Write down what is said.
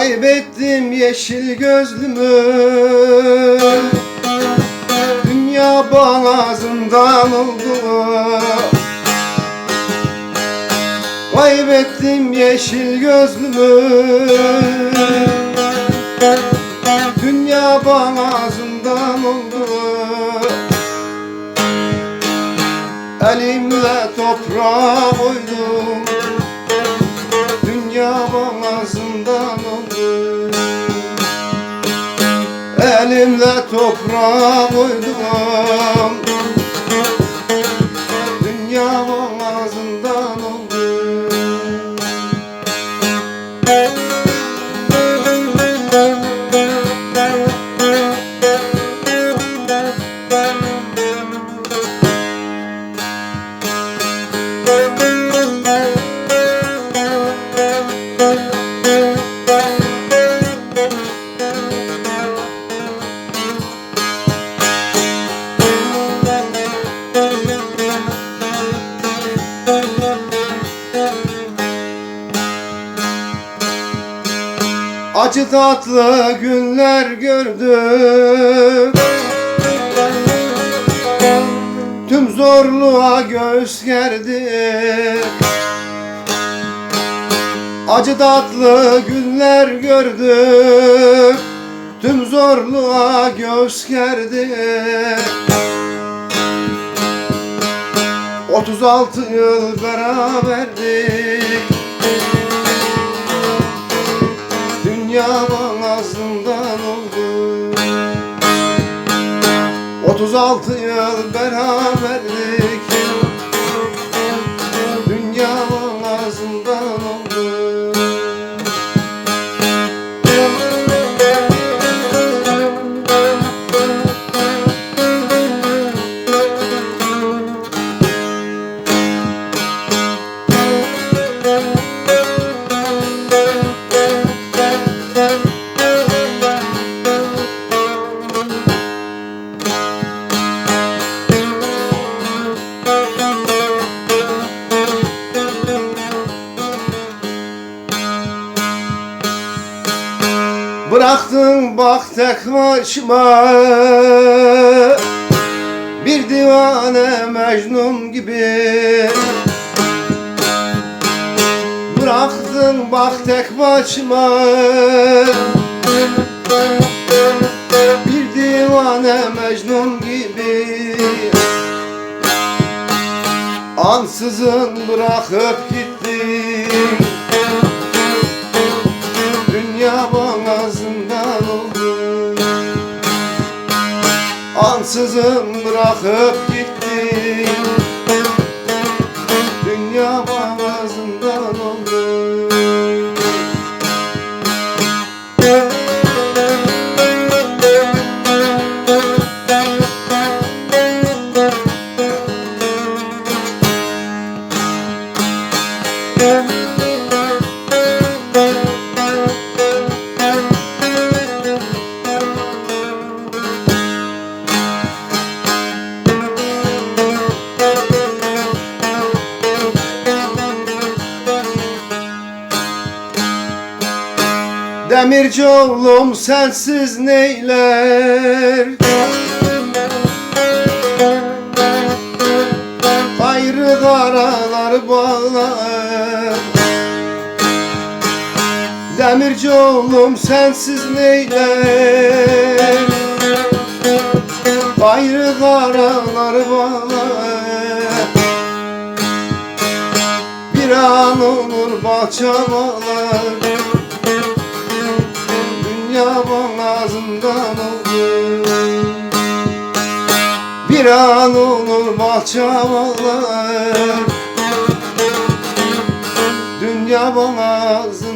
Kaybettim yeşil gözlümü. Dünya bağazından oldu. Kaybettim yeşil gözlümü. Dünya bağazından oldu. Elimle toprağa koydum. Dünya bağazından oldu Elimle toprağa koydum. Dünya bağazından oldu Acı tatlı günler gördüm. Tüm zorluğa göğüs gerdim. Acı tatlı günler gördüm. Tüm zorluğa göğüs gerdim. 36 yıl beraberdik Dünya ağzından oldu. 36 yıl beraberlik Bıraktın bak tek başıma Bir divane Mecnun gibi. Bıraktın bak tek başıma Bir divane Mecnun gibi. Ansızın bırakıp gittin Ansızın bırakıp gittin. Dünya bağazından oldu Demirci oğlum sensiz neyler? Ayrı karalar bağlar. Demirci oğlum sensiz neyler? Ayrı karalar bağlar. Bir an olur bahçamalar Dünya olur bahçamalar Dünya oldu